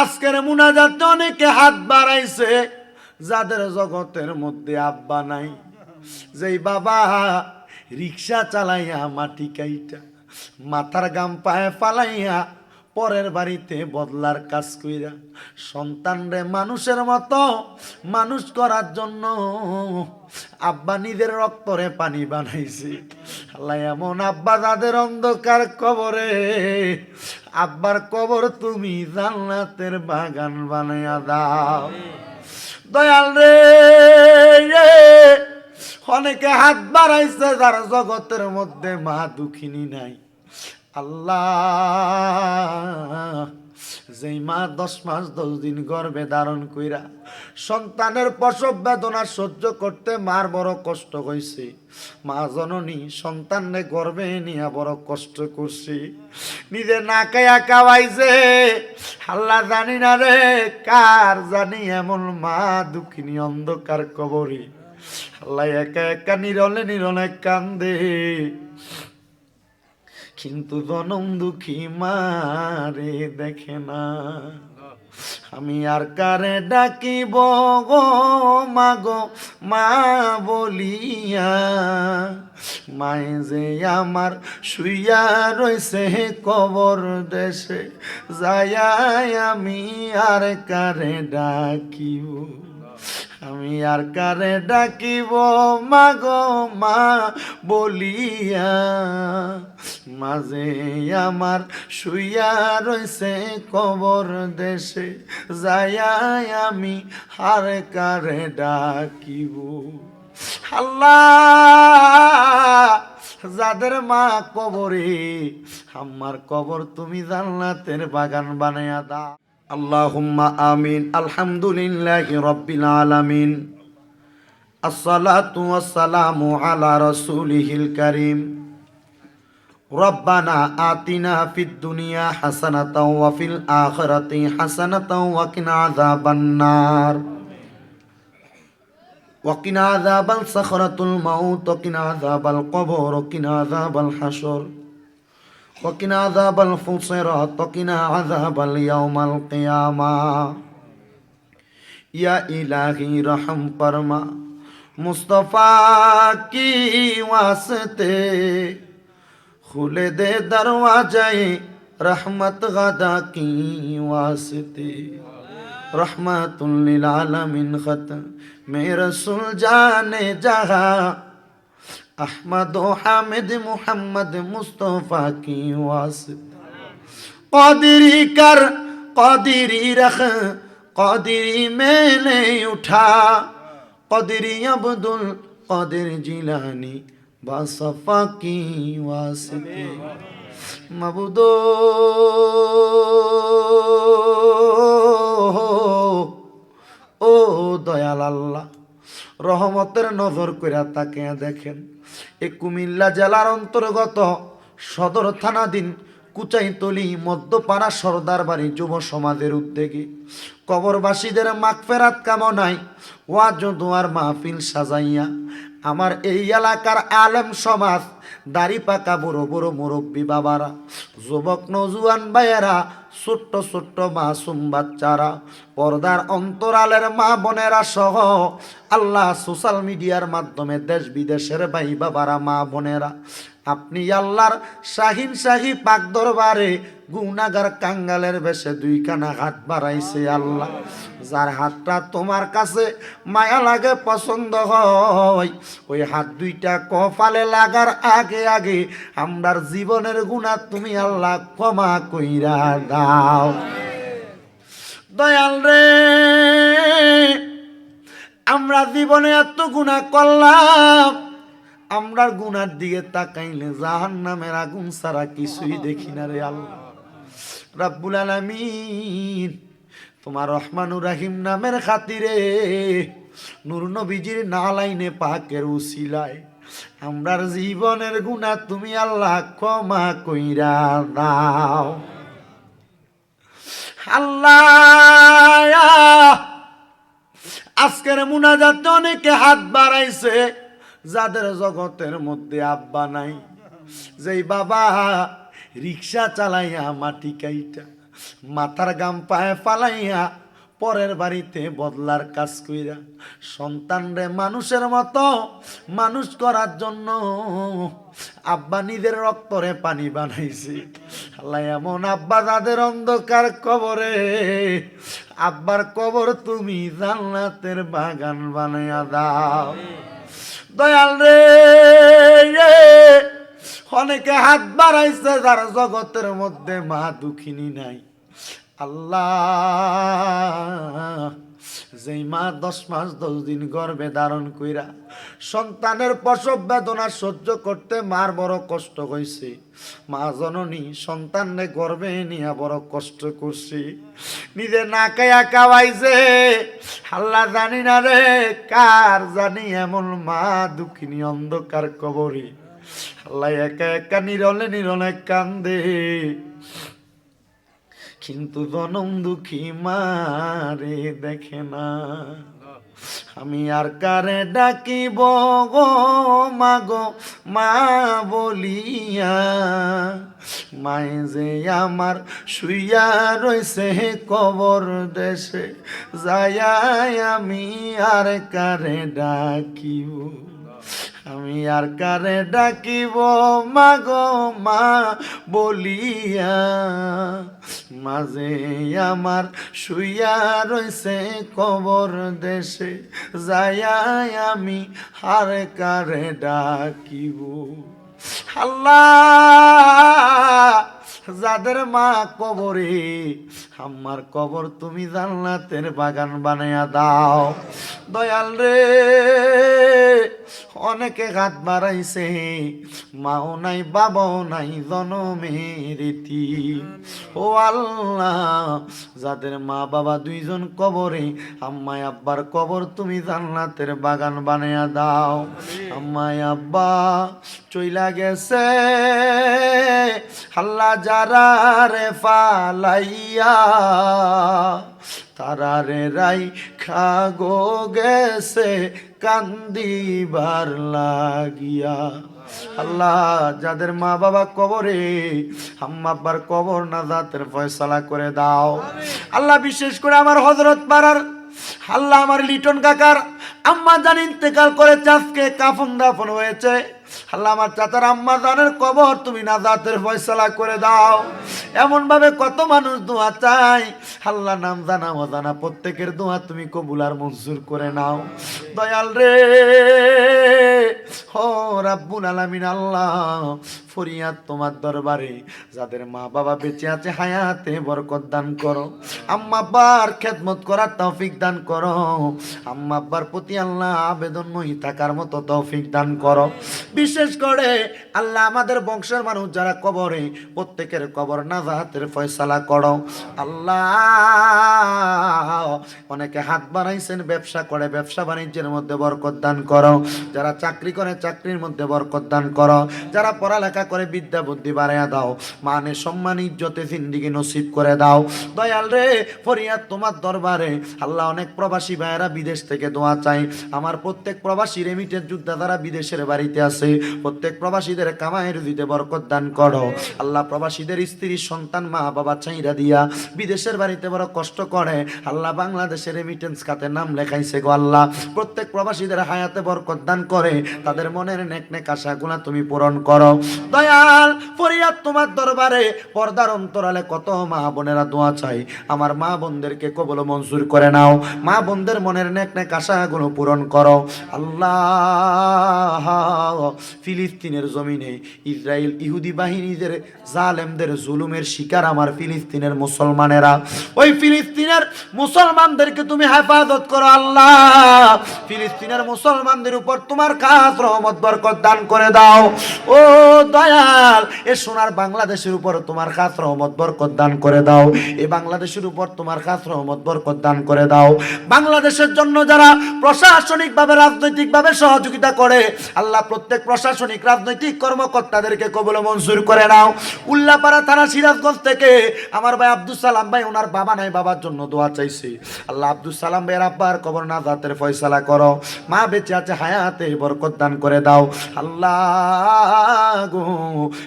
আজকের মুনাজাত অনেকে হাত বাড়াইছে, যাদের জগতের মধ্যে আব্বা নাই। যেই বাবা রিক্সা চালাইয়া মাটি কাইটা, মাথার গাম পায়ে ফালাইয়া পরের বাড়িতে বদলার কাজ কইরা সন্তানরে মানুষের মতো মানুষ করার জন্য আব্বা নিজের রক্তরে পানি বানাইছে। আল্লাহ, এমন আব্বা যাদের অন্ধকার কবরে, আব্বার কবর তুমি জান্নাতের বাগান বানাইয়া দাও। দয়াল রে অনেকে হাত বাড়াইছে যার জগতের মধ্যে মা দুঃখিনী নাই। আল্লাহ। যেই মা দশ মাস দশ দিন গর্ভে ধারণ কইরা সন্তানের প্রসব বেদনা সহ্য করতে মার বড় কষ্ট হয়েছে মা জননী, সন্তানরে গর্ভে নিয়ে বড় কষ্ট করছে। নিজে না কায়া কাবাইছে আল্লাহ জানি না রে কার জানি এমন মা দুঃখিনী অন্ধকার কবরে। আল্লাহ একা একা নিরলে নিরলে কান্দে। কিন্তু জনম দুঃখী মারে দেখে না। আমি আর কারে ডাকিব গো মা গো, মা বলিয়া। মায়ে যে আমার শুইয়া রইছে কবর দেশে যাই আমি আর কারে ডাকিব। আমি আর কারে ডাকিব? মা গো মা, বলিয়া। মাঝে আমার শুইয়া রইছে কবর দেশে যাই আমি আর কারে ডাকিব? যাদের মা কবরে, আমার কবর তুমি জান্নাতের বাগান বানায়া দা আল্লাহুম্মা আমিন আলহামদুলিল্লাহি রাব্বিল আলামিন আসসালাতু ওয়াসসালামু আলা রাসূলিহিল কারীম ربنا آتنا في الدنيا حسنة وفي الآخرة حسنة وقنا عذاب النار وقنا عذاب الصخرة الموت وقنا عذاب القبر وقنا عذاب الحشر وقنا عذاب الفصرات وقنا عذاب اليوم القيامة. يا إلهي رحم فرما مصطفى کی واسطے کھلے دے دروازے رحمت غدا کی واسطے رحمت للعالمين ختم میں رسول جانے جہاں আহমদ ও হামেদ, মুহাম্মদ মুস্তফা কি কদিরি কর, কদিরি রখ, কদিরি মেলে উঠা। কদিরি আব্দুল কদির জিলানি বাসফা কি ওয়াসিতে মবুদ, ও দয়াল আল্লাহ। রহমতের নজর কইরা তাকে দেখেন। এ কুমিল্লা জেলার অন্তর্গত সদর থানাধীন কুচাইতলি মধ্যপাড়া সর্দার বাড়ি যুব সমাজের উদ্যোগে। কবরবাসীদের মাগফেরাত কামনায় ওয়াজ দোয়ার মাহফিল সাজাইয়া আমার এই এলাকার আলেম সমাজ দাড়ি পাকা বড় বড় মুরব্বী বাবারা, যুবক নজুয়ান ভাইয়েরা, ছোট্ট ছোট্ট মাসুম বাচ্চারা, পর্দার অন্তরালের মা বোনেরা সহ আল্লাহ সোশ্যাল মিডিয়ার মাধ্যমে দেশ বিদেশের ভাই বাবারা, মা বোনেরা আপনি আল্লাহর শাহিন শাহী পাক দরবারে গুনাগার কাঙ্গালের বেশে দুইখানা হাত বাড়াইছে আল্লাহ। যার হাতটা তোমার কাছে মায়া লাগে, পছন্দ হয়, ওই হাত দুইটা কপালে লাগার আগে আগে আমরার জীবনের গুণা তুমি আল্লাহ ক্ষমা কইরা দাও। দয়াল রে, আমরা জীবনে এত গুণা করলাম আমরার গুনার দিকে তাকাইলে জাহান নামের আগুন ছাড়া কিছুই দেখি না রে আল্লাহ। রাব্বুল আলামিন, তোমার রহমানুর রাহিম নামের খাতিরে নূর নবীজির নালাইনে পাকের উসিলায়, আমরার জীবনের গুণা তুমি আল্লাহ ক্ষমা কইরা দাও আল্লাহ, আজকের মুনাজাতে অনেকে হাত বাড়াইছে। যাদের জগতের মধ্যে আব্বা নাই, যেই বাবা রিক্সা চালাইয়া মাটি কাইটা, মাথার গাম পায়ে ফালাইয়া পরের বাড়িতে বদলার কাজ কইরা, সন্তান রে মানুষের মতো মানুষ করার জন্য আব্বা নিজের রক্তরে পানি বানাইছে। আল্লাহ, এমন আব্বা তাদের অন্ধকার কবরে, আব্বার কবর তুমি জান্নাতের বাগান বানাইয়া দাও। দয়াল রে অনেকে হাত বাড়াইছে যার জগতের মধ্যে মা দুঃখিনী নাই। আল্লাহ। যেই মা দশ মাস দশ দিন গর্ভে ধারণ কইরা সন্তানের প্রসব বেদনা সহ্য করতে মার বড় কষ্ট হয়েছে মা জননী সন্তানরে গর্ভে নিয়ে বড় কষ্ট করছি। নিজে না কায়া কাওয়াইছে আল্লাহ জানি না রে কার জানি এমন মা দুঃখিনী অন্ধকার কবরে। আল্লাহ একা একা নিরলে নিরলে কান্দে। কিন্তু জনম দুঃখী মারে দেখে না। আমি আর কারে ডাকিব গো মাগো মা বলিয়া। মায়ে যে আমার শুইয়া রইছে কবর দেশে যাই আমি আর কারে ডাকিব। আমি আর কারে ডাকিব? মাগ মা বলিয়া, মাঝে আমার শুইয়া রইছে কবর দেশে, যাইয়া আমি আর কারে ডাকিব? আল্লাহ যাদের মা কবরে, আমার কবর তুমি জান্নাতের বাগান বানাইয়া দাও। দয়াল রে, অনেকে হাত বাড়াইছে, মাও নাই, বাবাও নাই, জনমের রীতি ও আল্লাহ, যাদের মা বাবা দুইজন কবরে আম্মাই আব্বার কবর তুমি জান্নাতের বাগান বানাইয়া দাও। আম্মাই আব্বা চইলা গেছে, আল্লাহ যারা রে ফালাইয়া তারা রে রাই খাগো গেছে কান্দিবার লাগিয়া। আল্লাহ, যাদের মা বাবা কবরে, আম্মা আব্বার কবর না জাতের ফয়সালা করে দাও। আল্লাহ, বিশেষ করে আমার হজরত পাড়ার আল্লাহ আমার লিটন কাকার, আম্মা জান ইন্তেকাল করে চাষকে কাফন দাফন হয়েছে। আল্লাহ আমার চাচার আম্মা জানের কবর তুমি না জাতের ফয়সালা করে দাও। এমন ভাবে কত মানুষ দোয়া চাই আল্লাহ নাম জানা অজানা প্রত্যেকের দোয়া তুমি কবুল আর মঞ্জুর করে নাও। দয়াল রে, ও রাব্বুল আলামিন আল্লাহ, ফরিয়াদ তোমার দরবারে, যাদের মা বাবা বেঁচে আছে হায়াতে বরকত দান করো। আম্মা আব্বার খেদমত করার তৌফিক দান করো। আম্মা আব্বার প্রতি আল্লাহ আবেদনময়ী থাকার মতো তৌফিক দান করো। বিশেষ করে, আল্লাহ আমাদের বংশের মানুষ যারা কবরে, প্রত্যেকের কবর নাজাতের ফয়সালা করো। আল্লাহ, অনেকে হাত বানাইছেন ব্যবসা করে, ব্যবসা বাণিজ্যের মধ্যে বরকত দান করো। যারা চাকরি করে, চাকরির মধ্যে বরকত দান করো। যারা পড়ালেখা করে, বিদ্যা বুদ্ধি বাড়াইয়া দাও। মানে সম্মান, ইজ্জতে জিন্দিগি নসিব করে দাও। দয়াল রে, ফরিয়াদ তোমার দরবারে। আল্লাহ অনেক প্রবাসী ভাইয়েরা বিদেশ থেকে দোয়া চাই আমার প্রত্যেক প্রবাসী রেমিটের যোদ্ধা যারা বিদেশের বাড়িতে আছে। প্রত্যেক প্রবাসীদের কামায়ের দিতে বরকত দান করো। আল্লাহ প্রবাসীদের স্ত্রী, সন্তান, মা, বাবা চাইরা দিয়া বিদেশের বাড়িতে বড় কষ্ট করে। আল্লাহ বাংলাদেশের রেমিটেন্স খাতে নাম লেখাইছে গো আল্লাহ। প্রত্যেক প্রবাসীদের হায়াতে বরকত দান করে। তাদের মনের নেক নেক আশাগুলা তুমি পূরণ করো। দয়াল, ফরিয়াদ তোমার দরবারে। পর্দার অন্তরালে কত মা বোনেরা দোয়া চাই। আমার মা বোনদেরকে কবল মঞ্জুর করে নাও। মা বোনদের মনের নেক নেক আশাগুলো পূরণ করো। আল্লাহ ফিলিস্তিনের জমিনে ইসরায়েল ইহুদি বাহিনীদের জালেমদের জুলুমের শিকার আমার ফিলিস্তিনের মুসলমানেরা। ওই ফিলিস্তিনের মুসলমানদেরকে তুমি হেফাজত করো আল্লাহ। ফিলিস্তিনের মুসলমানদের উপর তোমার খাস রহমত, বরকত দান করে দাও। ও দয়াল, এ সোনার বাংলাদেশের উপর তোমার কাজ রহমত, বরকত দান করে দাও। এ বাংলাদেশের উপর তোমার খাস রহমত, বরকত দান করে দাও। বাংলাদেশের জন্য যারা প্রশাসনিকভাবে, রাজনৈতিকভাবে সহযোগিতা করে, আল্লাহ প্রত্যেক প্রশাসনিক রাজনৈতিক কর্মকর্তাদেরকে কবল মঞ্জুর করে নাও। উল্লাপাড়া থানা সিরাজগঞ্জ থেকে আমার ভাই আব্দুল সালাম ভাই, ওনার বাবা নাই, বাবার জন্য দোয়া চাইছে। আল্লাহ আব্দুল সালাম ভাইয়ের আব্বার কবর না জাতের ফয়সালা করো। মা বেঁচে আছে হায়াতে, বরকত দান করে দাও। আল্লাহ,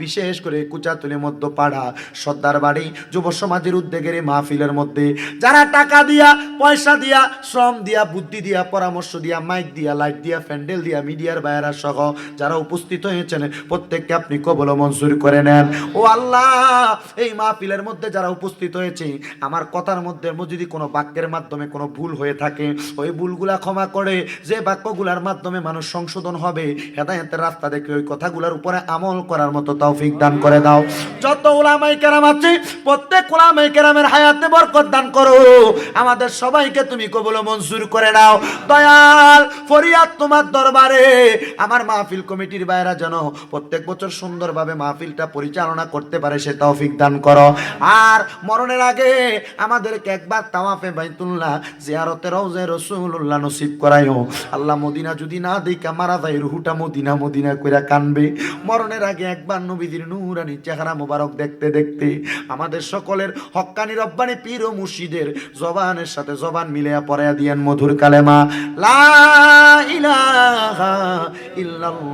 বিশেষ করে কুচাতুলি মধ্য পাড়া সর্দার বাড়ি, যুব সমাজের উদ্যোগের মাহফিলের মধ্যে। যারা টাকা দিয়া, পয়সা দিয়া, শ্রম দিয়া, বুদ্ধি দিয়া, পরামর্শ দিয়া, মাইক দিয়া, লাইট দিয়া প্যান্ডেল দিয়া, মিডিয়ার বাইরা সহ যারা উপস্থিত হয়েছেন, প্রত্যেককে আপনি কবল মঞ্জুর করে নেন। ও আল্লাহ, এই মাহফিলের মধ্যে যারা উপস্থিত হয়েছে, আমার কথার মধ্যে যদি কোনো বাক্যের মাধ্যমে কোনো ভুল হয়ে থাকে, ওই ভুলগুলা ক্ষমা করে, যে বাক্যগুলার মাধ্যমে মানুষ সংশোধন হবে, হেদায়তের রাস্তা দেখে ওই কথাগুলোর উপরে আমল করার মতো তৌফিক দান করে দাও। যত ওলামাই কেরাম আছে, প্রত্যেক ওলামাই কেরামের হায়াতে বরকত দান করো। আমাদের সবাইকে তুমি কবুল মঞ্জুর করে নাও। দয়াল, ফরিয়াদ তোমার দরবারে। আমার মাহফিল কমিটির বাইরা যেন প্রত্যেক বছর সুন্দরভাবে মাহফিলটা পরিচালনা করতে পারে, সে তৌফিক দান করো। আর মরণের আগে আমাদেরকে একবার তাওয়াফে বাইতুল্লাহ জিয়ারতে রওজে রসুল্লাহ নসিব করাইও আল্লাহ মদিনা যদি না দেখা, মারা যায় রুহুটা মদিনা মদিনা কইরা কানবে। মরণের আগে একবার নবীদের নূরানি চেহারা মোবারক দেখতে দেখতে আমাদের সকলের হক্কানি রব্বানি পীর ও মুর্শিদের জবানের সাথে জবান মিলিয়া পড়াইয়া দিয়েন মধুর কালেমা। লা ইলাহা ইল্লাল্লাহু।